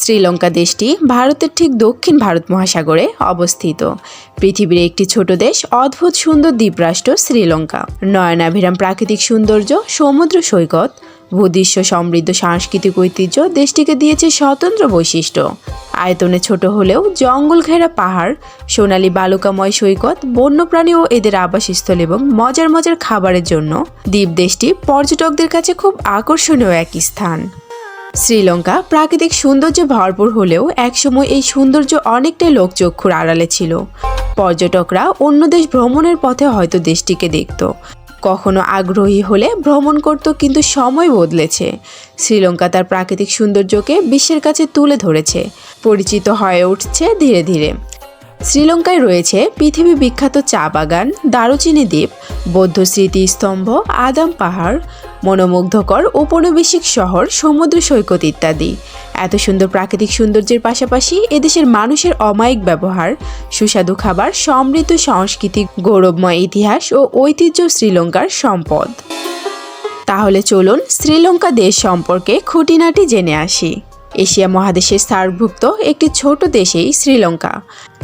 শ্রীলঙ্কা দেশটি ভারতের ঠিক দক্ষিণ ভারত মহাসাগরে অবস্থিত। পৃথিবীর একটি ছোট দেশ, অদ্ভুত সুন্দর দ্বীপরাষ্ট্র শ্রীলঙ্কা। নয়নাভিরাম প্রাকৃতিক সৌন্দর্য, সমুদ্র সৈকত, ভূদৃশ্য সমৃদ্ধ সাংস্কৃতিক ঐতিহ্য দেশটিকে দিয়েছে স্বতন্ত্র বৈশিষ্ট্য। আয়তনে ছোট হলেও জঙ্গল ঘেরা পাহাড়, সোনালী বালুকাময় সৈকত, বন্যপ্রাণী ও এদের আবাসস্থল এবং মজার মজার খাবারের জন্য দ্বীপ দেশটি পর্যটকদের কাছে খুব আকর্ষণীয় এক স্থান। শ্রীলঙ্কা প্রাকৃতিক সৌন্দর্যে ভরপুর হলেও একসময় এই সৌন্দর্য অনেকটাই লোকচক্ষুর আড়ালে ছিল। পর্যটকরা অন্য দেশ ভ্রমণের পথে হয়তো দেশটিকে দেখত। কখনো আগ্রহী হলে ভ্রমণ করত কিন্তু সময় বদলেছে। শ্রীলঙ্কা তার প্রাকৃতিক সৌন্দর্যকে বিশ্বের কাছে তুলে ধরেছে। পরিচিত হয়ে উঠছে ধীরে ধীরে। শ্রীলঙ্কায় রয়েছে পৃথিবী বিখ্যাত চা বাগান, দারুচিনি দ্বীপ, বৌদ্ধ স্মৃতিস্তম্ভ, আদাম পাহাড়, মনোমুগ্ধকর ঔপনিবেশিক শহর, সমুদ্র সৈকত ইত্যাদি। এত সুন্দর প্রাকৃতিক সৌন্দর্যের পাশাপাশি এদেশের মানুষের অমায়িক ব্যবহার, সুস্বাদু খাবার, সমৃদ্ধ সংস্কৃতি গৌরবময় ইতিহাস ও ঐতিহ্য শ্রীলঙ্কার সম্পদ। তাহলে চলুন শ্রীলঙ্কা দেশ সম্পর্কে খুঁটিনাটি জেনে আসি। এশিয়া মহাদেশের সার্কভুক্ত একটি ছোট দেশেই শ্রীলঙ্কা।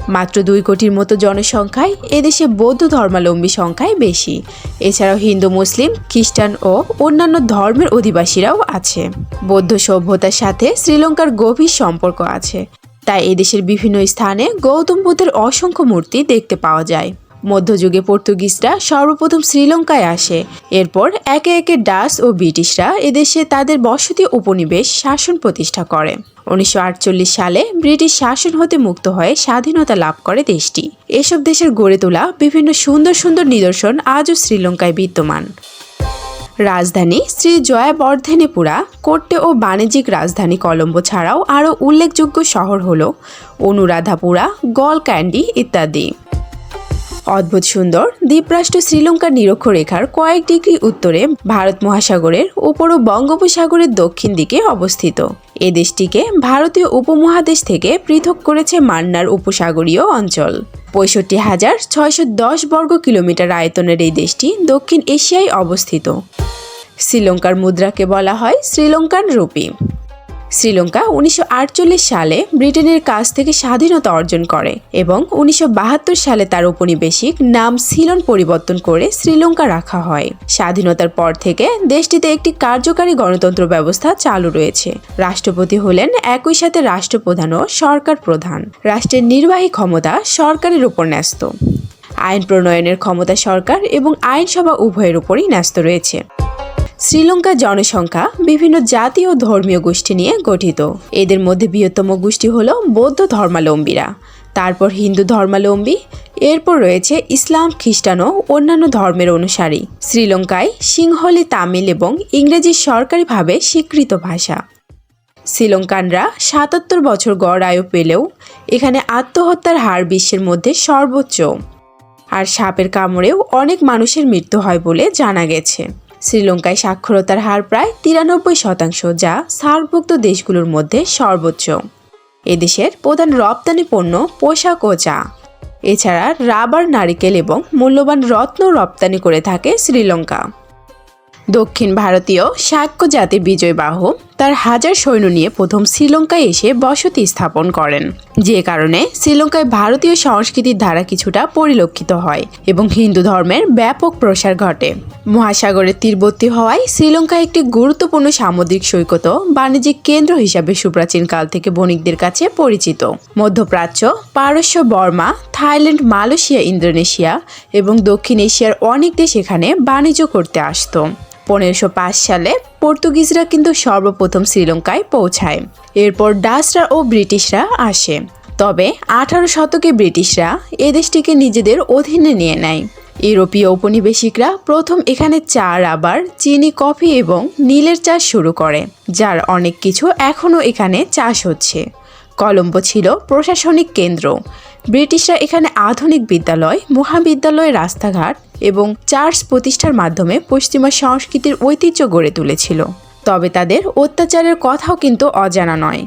মাত্র দুই কোটির মতো জনসংখ্যায় এদেশে বৌদ্ধ ধর্মাবলম্বী সংখ্যাই বেশি। এছাড়াও হিন্দু, মুসলিম, খ্রিস্টান ও অন্যান্য ধর্মের অধিবাসীরাও আছে। বৌদ্ধ সভ্যতার সাথে শ্রীলঙ্কার গভীর সম্পর্ক আছে। তাই এদেশের বিভিন্ন স্থানে গৌতম বুদ্ধের অসংখ্য মূর্তি দেখতে পাওয়া যায়। মধ্যযুগে পর্তুগিজরা সর্বপ্রথম শ্রীলঙ্কায় আসে। এরপর একে একে ডাচ ও ব্রিটিশরা এদেশে তাদের বসতি উপনিবেশ শাসন প্রতিষ্ঠা করে। উনিশশো আটচল্লিশ সালে ব্রিটিশ শাসন হতে মুক্ত হয়ে স্বাধীনতা লাভ করে দেশটি। এসব দেশের গড়ে তোলা বিভিন্ন সুন্দর সুন্দর নিদর্শন আজও শ্রীলঙ্কায় বিদ্যমান। রাজধানী শ্রী জয়াবর্ধনেপুরা কোট্টে ও বাণিজ্যিক রাজধানী কলম্বো ছাড়াও আরও উল্লেখযোগ্য শহর হল অনুরাধাপুরা, গলক্যান্ডি ইত্যাদি। অদ্ভুত সুন্দর দ্বীপরাষ্ট্র শ্রীলঙ্কার নিরক্ষরেখার কয়েক ডিগ্রি উত্তরে ভারত মহাসাগরের উপর ও বঙ্গোপসাগরের দক্ষিণ দিকে অবস্থিত। এ দেশটিকে ভারতীয় উপমহাদেশ থেকে পৃথক করেছে মান্নার উপসাগরীয় অঞ্চল। পঁয়ষট্টি হাজার ছয়শো দশ বর্গ কিলোমিটার আয়তনের এই দেশটি দক্ষিণ এশিয়ায় অবস্থিত। শ্রীলঙ্কার মুদ্রাকে বলা হয় শ্রীলঙ্কান রুপি। শ্রীলঙ্কা উনিশশো আটচল্লিশ সালে ব্রিটেনের কাছ থেকে স্বাধীনতা অর্জন করে এবং উনিশশো বাহাত্তর সালে তার উপনিবেশিক নাম সিলন পরিবর্তন করে শ্রীলঙ্কা রাখা হয়। স্বাধীনতার পর থেকে দেশটিতে একটি কার্যকারী গণতন্ত্র ব্যবস্থা চালু রয়েছে। রাষ্ট্রপতি হলেন একই সাথে রাষ্ট্রপ্রধান ও সরকার প্রধান। রাষ্ট্রের নির্বাহী ক্ষমতা সরকারের উপর ন্যস্ত। আইন প্রণয়নের ক্ষমতা সরকার এবং আইনসভা উভয়ের উপরই ন্যস্ত রয়েছে। শ্রীলঙ্কার জনসংখ্যা বিভিন্ন জাতি ও ধর্মীয় গোষ্ঠী নিয়ে গঠিত। এদের মধ্যে বৃহত্তম গোষ্ঠী হল বৌদ্ধ ধর্মাবলম্বীরা তারপর হিন্দু ধর্মাবলম্বী এরপর রয়েছে ইসলাম খ্রিস্টান ও অন্যান্য ধর্মের অনুসারী। শ্রীলঙ্কায় সিংহলি তামিল এবং ইংরেজি সরকারিভাবে স্বীকৃত ভাষা। শ্রীলঙ্কানরা সাতাত্তর বছর গড় আয়ু পেলেও এখানে আত্মহত্যার হার বিশ্বের মধ্যে সর্বোচ্চ। আর সাপের কামড়েও অনেক মানুষের মৃত্যু হয় বলে জানা গেছে। শ্রীলঙ্কায় সাক্ষরতার হার প্রায় তিরানব্বই শতাংশ, যা সার্কভুক্ত দেশগুলোর মধ্যে সর্বোচ্চ। এদেশের প্রধান রপ্তানি পণ্য পোশাক ও চা। এছাড়া রাবার, নারিকেল এবং মূল্যবান রত্ন রপ্তানি করে থাকে শ্রীলঙ্কা। দক্ষিণ ভারতীয় শাক্য জাতি বিজয় বাহু তার হাজার সৈন্য নিয়ে প্রথম শ্রীলঙ্কায় এসে বসতি স্থাপন করেন। যে কারণে শ্রীলঙ্কায় ভারতীয় সংস্কৃতির ধারা কিছুটা পরিলক্ষিত হয় এবং হিন্দু ধর্মের ব্যাপক প্রসার ঘটে। মহাসাগরের তীরবর্তী হওয়ায় শ্রীলঙ্কা একটি গুরুত্বপূর্ণ সামুদ্রিক সৈকত বাণিজ্যিক কেন্দ্র হিসাবে সুপ্রাচীন কাল থেকে বণিকদের কাছে পরিচিত। মধ্যপ্রাচ্য, পারস্য বর্মা, থাইল্যান্ড, মালয়েশিয়া, ইন্দোনেশিয়া এবং দক্ষিণ এশিয়ার অনেক দেশ এখানে বাণিজ্য করতে আসতো। পনেরোশো সালে পর্তুগিজরা কিন্তু সর্বপ্রথম শ্রীলঙ্কায় পৌঁছায়। এরপর ডাচরা ও ব্রিটিশরা আসে। তবে আঠারো শতকে ব্রিটিশরা এ দেশটিকে নিজেদের অধীনে নিয়ে নেয়। ইউরোপীয় উপনিবেশিকরা প্রথম এখানে চা, রাবার, চিনি, কফি এবং নীলের চাষ শুরু করে, যার অনেক কিছু এখনও এখানে চাষ হচ্ছে। কলম্বো ছিল প্রশাসনিক কেন্দ্র। ব্রিটিশরা এখানে আধুনিক বিদ্যালয়, মহাবিদ্যালয়, রাস্তাঘাট এবং চার্চ প্রতিষ্ঠার মাধ্যমে পশ্চিমা সংস্কৃতির ঐতিহ্য গড়ে তুলেছিল। তবে তাদের অত্যাচারের কথাও কিন্তু অজানা নয়।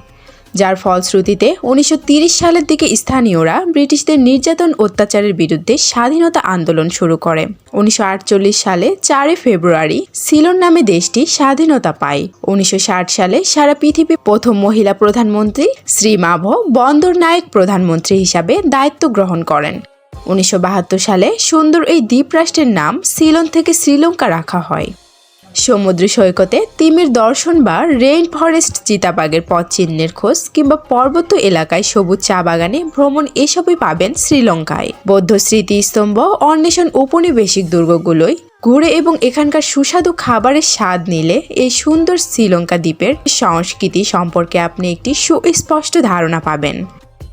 যার ফলশ্রুতিতে উনিশশো সালের দিকে স্থানীয়রা ব্রিটিশদের নির্যাতন অত্যাচারের বিরুদ্ধে স্বাধীনতা আন্দোলন শুরু করে। উনিশশো আটচল্লিশ সালে চারই ফেব্রুয়ারি সিলন নামে দেশটি স্বাধীনতা পায়। উনিশশো ষাট সালে সারা পৃথিবী প্রথম মহিলা প্রধানমন্ত্রী শ্রী মাভ বন্দর নায়ক প্রধানমন্ত্রী হিসাবে দায়িত্ব গ্রহণ করেন। উনিশশো বাহাত্তর সালে সুন্দর এই দ্বীপরাষ্ট্রের নাম সিলন থেকে শ্রীলঙ্কা রাখা হয়। সমুদ্র সৈকতে তিমির দর্শন বা রেইন ফরেস্ট চিতাবাগের পথ চিহ্নের খোঁজ কিংবা পর্বত এলাকায় সবুজ চা বাগানে ভ্রমণ এসবই পাবেন শ্রীলঙ্কায়। বৌদ্ধ স্মৃতিস্তম্ভ, অন্বেষণ ঔপনিবেশিক দুর্গগুলোই ঘুরে এবং এখানকার সুস্বাদু খাবারের স্বাদ নিলে এই সুন্দর শ্রীলঙ্কা দ্বীপের সংস্কৃতি সম্পর্কে আপনি একটি সুস্পষ্ট ধারণা পাবেন।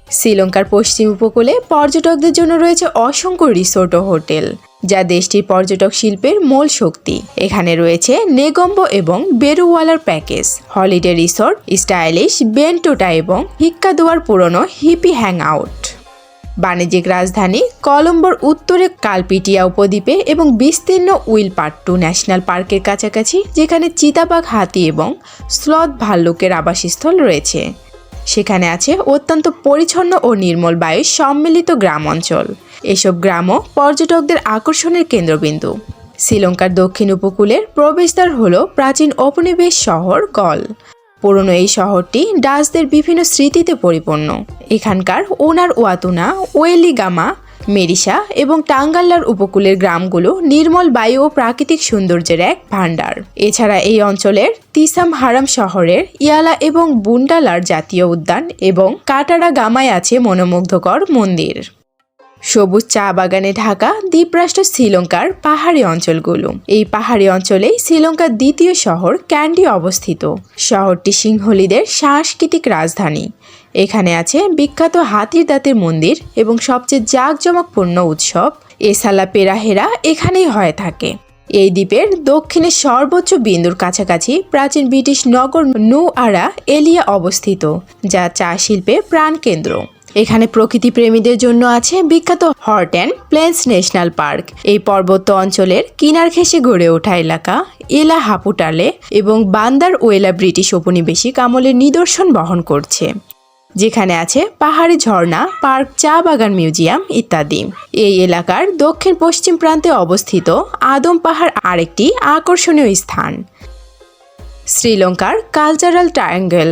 শ্রীলঙ্কার পশ্চিম উপকূলে পর্যটকদের জন্য রয়েছে অসংখ্য রিসোর্ট ও হোটেল, যা দেশটির পর্যটক শিল্পের মূল শক্তি। এখানে রয়েছে নেগম্ব এবং বেরুওয়ালার package, holiday resort, stylish Bentota এবং হিক্কা দোয়ার পুরনো হিপি হ্যাং আউট বাণিজ্যিক রাজধানী কলম্বোর উত্তরে কালপিটিয়া উপদ্বীপে এবং বিস্তীর্ণ উইলপাট্টু ন্যাশনাল পার্কের কাছাকাছি, যেখানে চিতাবাঘ হাতি এবং স্লথ ভাল্লুকের আবাসস্থল রয়েছে। সেখানে আছে অত্যন্ত পরিচ্ছন্ন ও নির্মল বায়ু সম্মিলিত গ্রাম অঞ্চল এসব গ্রামও পর্যটকদের আকর্ষণের কেন্দ্রবিন্দু। শ্রীলঙ্কার দক্ষিণ উপকূলের প্রবেশদ্বার হল প্রাচীন ঔপনিবেশ শহর গল। পুরনো এই শহরটি ডাচদের বিভিন্ন স্মৃতিতে পরিপূর্ণ। এখানকার ওনার ওয়াতুনা, ওয়েলিগামা মেরিসা এবং টাঙ্গাল্লার উপকূলের গ্রামগুলো নির্মল বায়ু ও প্রাকৃতিক সৌন্দর্যের এক ভাণ্ডার। এছাড়া এই অঞ্চলের তিসাম হারাম শহরের ইয়ালা এবং বুন্ডালার জাতীয় উদ্যান এবং কাটারা গামায় আছে মনোমুগ্ধকর মন্দির। সবুজ চা বাগানে ঢাকা দ্বীপরাষ্ট্র শ্রীলঙ্কার পাহাড়ি অঞ্চলগুলো। এই পাহাড়ি অঞ্চলেই শ্রীলঙ্কার দ্বিতীয় শহর ক্যান্ডি অবস্থিত। শহরটি সিংহলীদের সাংস্কৃতিক রাজধানী। এখানে আছে বিখ্যাত হাতির দাঁতের মন্দির এবং সবচেয়ে জাঁকজমকপূর্ণ উৎসব এসালা পেরাহেরা এখানেই হয়ে থাকে। এই দ্বীপের দক্ষিণে সর্বোচ্চ বিন্দুর কাছাকাছি প্রাচীন ব্রিটিশ নগর নু আরা এলিয়া অবস্থিত, যা চা শিল্পের প্রাণকেন্দ্র। এখানে প্রকৃতি প্রেমীদের জন্য আছে বিখ্যাত Horton Plains National Park. এই পার্বত্য অঞ্চলের কিনার ঘেঁষে গড়ে ওঠা এলাকা, এলা হাপুটালে এবং বান্দার ওয়েলা ব্রিটিশ ঔপনিবেশিক আমলের নিদর্শন বহন করছে, যেখানে আছে পাহাড়ি ঝর্ণা, পার্ক, চা বাগান, মিউজিয়াম ইত্যাদি। এই এলাকার দক্ষিণ পশ্চিম প্রান্তে অবস্থিত আদম পাহাড় আরেকটি আকর্ষণীয় স্থান। শ্রীলঙ্কার কালচারাল ট্রায়াঙ্গেল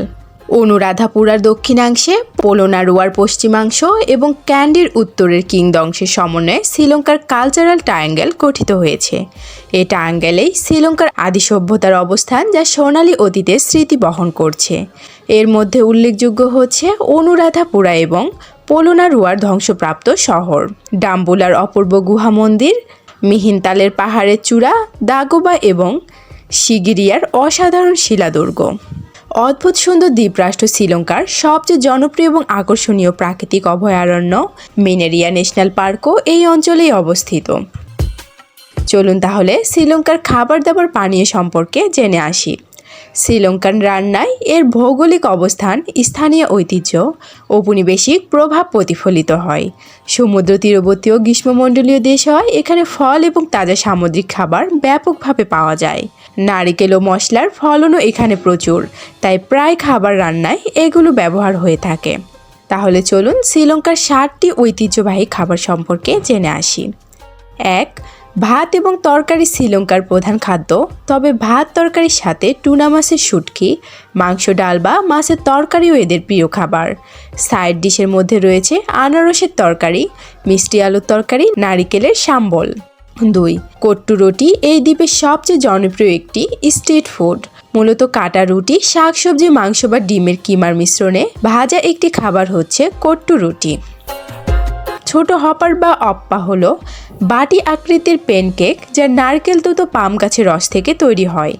অনুরাধাপুরার দক্ষিণাংশে, পোলোনারুয়ার পশ্চিমাংশ এবং ক্যান্ডির উত্তরের কিংদংশের সমন্বয়ে শ্রীলঙ্কার কালচারাল ট্রায়াঙ্গেল গঠিত হয়েছে। এই ট্রায়াঙ্গেলেই শ্রীলঙ্কার আদি সভ্যতার অবস্থান যা সোনালী অতীতের স্মৃতি বহন করছে। এর মধ্যে উল্লেখযোগ্য হচ্ছে অনুরাধাপুরা এবং পোলোনারুয়ার ধ্বংসপ্রাপ্ত শহর। ডাম্বুলার অপূর্ব গুহা মন্দির, মিহিনতালের পাহাড়ের চূড়া, দাগোবা এবং শিগিরিয়ার অসাধারণ শিলাদুর্গ। অদ্ভুত সুন্দর দ্বীপরাষ্ট্র শ্রীলঙ্কার সবচেয়ে জনপ্রিয় এবং আকর্ষণীয় প্রাকৃতিক অভয়ারণ্য মিনেরিয়া ন্যাশনাল পার্কও এই অঞ্চলেই অবস্থিত। চলুন তাহলে শ্রীলঙ্কার খাবার দাবার পানীয় সম্পর্কে জেনে আসি। শ্রীলঙ্কান রান্নায় এর ভৌগোলিক অবস্থান, স্থানীয় ঐতিহ্য ঔপনিবেশিক প্রভাব প্রতিফলিত হয়। সমুদ্র তীরবর্তী ও গ্রীষ্মমণ্ডলীয় দেশ হয়, এখানে ফল এবং তাজা সামুদ্রিক খাবার ব্যাপকভাবে পাওয়া যায়। নারিকেল ও মশলার ফলনও এখানে প্রচুর, তাই প্রায় খাবার রান্নায় এগুলো ব্যবহার হয়ে থাকে। তাহলে চলুন শ্রীলঙ্কার ষাটটি ঐতিহ্যবাহী খাবার সম্পর্কে জেনে আসি। এক ভাত এবং তরকারি শ্রীলঙ্কার প্রধান খাদ্য। তবে ভাত, তরকারির সাথে টুনা মাছের শুটকি, মাংস, ডাল বা মাছের তরকারিও এদের প্রিয় খাবার। সাইড ডিশের মধ্যে রয়েছে আনারসের তরকারি, মিষ্টি আলুর তরকারি, নারিকেলের সাম্বল। দুই, কট্টু রুটি এই দ্বীপের সবচেয়ে জনপ্রিয় একটি স্ট্রিট ফুড। মূলত কাটা রুটি, শাকসবজি, মাংস বা ডিমের কিমার মিশ্রণে ভাজা একটি খাবার হচ্ছে কট্টু রুটি। ছোট হপার বা অপ্পা হলো বাটি আকৃতির প্যানকেক যা নারকেল দুধ পাম গাছের রস থেকে তৈরি হয়।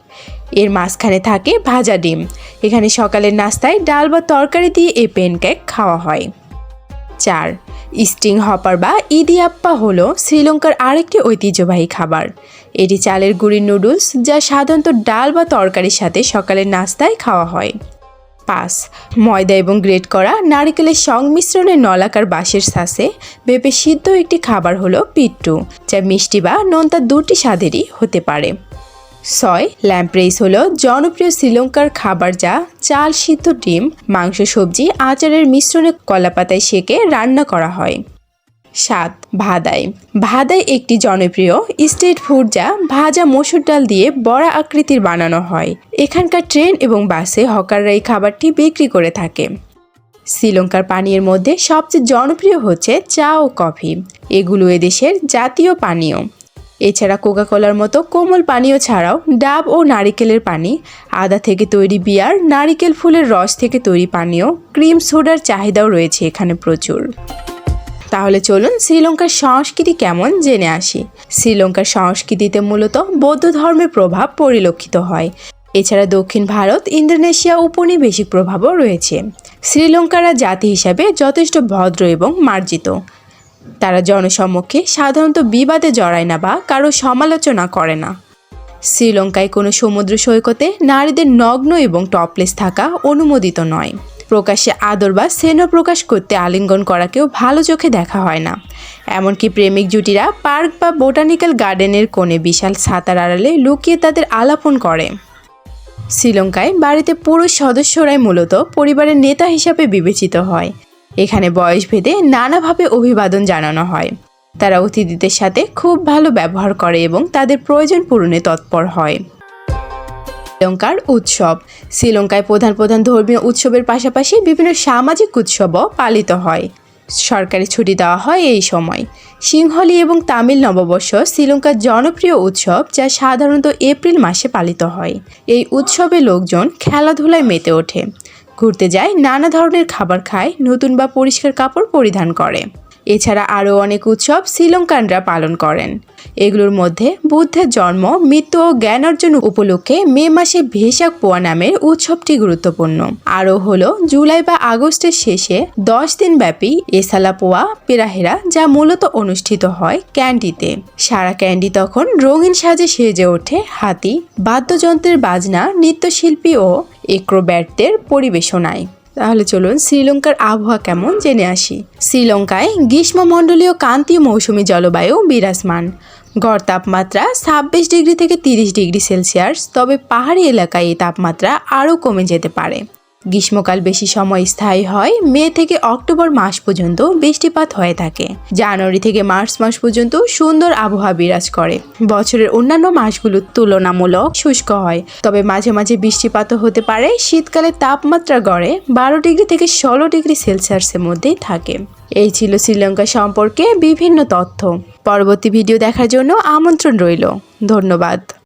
এর মাঝখানে থাকে ভাজা ডিম। এখানে সকালের নাস্তায় ডাল বা তরকারি দিয়ে এই প্যানকেক খাওয়া হয়। চার, স্টিং হপার বা ইদিয়াপ্পা হল শ্রীলঙ্কার আরেকটি ঐতিহ্যবাহী খাবার। এটি চালের গুঁড়ির নুডলস যা সাধারণত ডাল বা তরকারির সাথে সকালের নাস্তায় খাওয়া হয়। পাঁচ ময়দা এবং গ্রেট করা নারিকেলের সংমিশ্রণে নলাকার বাঁশের সাসে বেপে সিদ্ধ একটি খাবার হলো পিট্টু, যা মিষ্টি বা নোনতা দুটি স্বাদেরই হতে পারে। ছয়, ল্যাম্প রাইস হলো জনপ্রিয় শ্রীলঙ্কার খাবার যা চাল সিদ্ধ ডিম, মাংস সবজি, আচারের মিশ্রণে কলাপাতায় সেঁকে রান্না করা হয়। সাত, ভাদাই। ভাদাই একটি জনপ্রিয় স্ট্রিট ফুড যা ভাজা মসুর ডাল দিয়ে বড়া আকৃতির বানানো হয়। এখানকার ট্রেন এবং বাসে হকাররা এই খাবারটি বিক্রি করে থাকে। শ্রীলঙ্কার পানীয়ের মধ্যে সবচেয়ে জনপ্রিয় হচ্ছে চা ও কফি। এগুলো এদেশের জাতীয় পানীয়। এছাড়া কোকাকোলার মতো কোমল পানীয় ছাড়াও ডাব ও নারিকেলের পানি, আদা থেকে তৈরি বিয়ার, নারিকেল ফুলের রস থেকে তৈরি পানীয়, ক্রিম সোডার চাহিদাও রয়েছে এখানে প্রচুর। তাহলে চলুন শ্রীলঙ্কার সংস্কৃতি কেমন জেনে আসি। শ্রীলঙ্কার সংস্কৃতিতে মূলত বৌদ্ধ ধর্মের প্রভাব পরিলক্ষিত হয়। এছাড়া দক্ষিণ ভারত, ইন্দোনেশিয়া উপনিবেশিক প্রভাবও রয়েছে। শ্রীলঙ্কারা জাতি হিসাবে যথেষ্ট ভদ্র এবং মার্জিত। তারা জনসম্মুখে সাধারণত বিবাদে জড়ায় না বা কারও সমালোচনা করে না। শ্রীলঙ্কায় কোনো সমুদ্র সৈকতে নারীদের নগ্ন এবং টপলেস থাকা অনুমোদিত নয়। প্রকাশ্যে আদর বা স্নেহ প্রকাশ করতে আলিঙ্গন করাকেও ভালো চোখে দেখা হয় না। এমনকি প্রেমিক জুটিরা পার্ক বা বোটানিক্যাল গার্ডেনের কোণে বিশাল ছাতার আড়ালে লুকিয়ে তাদের আলাপন করে। শ্রীলঙ্কায় বাড়িতে পুরুষ সদস্যরাই মূলত পরিবারের নেতা হিসাবে বিবেচিত হয়। এখানে বয়সভেদে নানাভাবে অভিবাদন জানানো হয়। তারা অতিথিদের সাথে খুব ভালো ব্যবহার করে এবং তাদের প্রয়োজন পূরণে তৎপর হয়। শ্রীলঙ্কার উৎসব। শ্রীলঙ্কায় প্রধান প্রধান ধর্মীয় উৎসবের পাশাপাশি বিভিন্ন সামাজিক উৎসবও পালিত হয়। সরকারি ছুটি দেওয়া হয় এই সময়। সিংহলি এবং তামিল নববর্ষ শ্রীলঙ্কার জনপ্রিয় উৎসব যা সাধারণত এপ্রিল মাসে পালিত হয়। এই উৎসবে লোকজন খেলাধুলায় মেতে ওঠে। ঘুরতে যায়, নানা ধরনের খাবার খায়, নতুন বা পরিষ্কার কাপড় পরিধান করে। এছাড়া আরও অনেক উৎসব শ্রীলঙ্কানরা পালন করেন। এগুলোর মধ্যে বুদ্ধের জন্ম, মৃত্যু ও জ্ঞান অর্জন উপলক্ষে মে মাসে ভেসাক পোয়া নামের উৎসবটি গুরুত্বপূর্ণ। আরও হলো, জুলাই বা আগস্টের শেষে দশ দিন ব্যাপী এসালা পোয়া, পেরাহেরা যা মূলত অনুষ্ঠিত হয় ক্যান্ডিতে। সারা ক্যান্ডি তখন রঙিন সাজে সেজে ওঠে হাতি, বাদ্যযন্ত্রের বাজনা, নৃত্যশিল্পী ও এক্রোব্যাটদের পরিবেশনায়। তাহলে চলুন শ্রীলঙ্কার আবহাওয়া কেমন জেনে আসি। শ্রীলঙ্কায় গ্রীষ্মমণ্ডলীয় কান্তীয় মৌসুমী জলবায়ু বিরাজমান। গড় তাপমাত্রা ছাব্বিশ ডিগ্রি থেকে তিরিশ ডিগ্রি সেলসিয়াস, তবে পাহাড়ি এলাকায় এই তাপমাত্রা আরও কমে যেতে পারে। গ্রীষ্মকাল বেশি সময় স্থায়ী হয়, মে থেকে অক্টোবর মাস পর্যন্ত বৃষ্টিপাত হয়ে থাকে। জানুয়ারি থেকে মার্চ মাস পর্যন্ত সুন্দর আবহাওয়া বিরাজ করে। বছরের অন্যান্য মাসগুলোর তুলনামূলক শুষ্ক হয়, তবে মাঝে মাঝে বৃষ্টিপাতও হতে পারে। শীতকালে তাপমাত্রা গড়ে বারো ডিগ্রি থেকে ষোলো ডিগ্রি সেলসিয়াসের মধ্যেই থাকে। এই ছিল শ্রীলঙ্কা সম্পর্কে বিভিন্ন তথ্য। পরবর্তী ভিডিও দেখার জন্য আমন্ত্রণ রইল। ধন্যবাদ।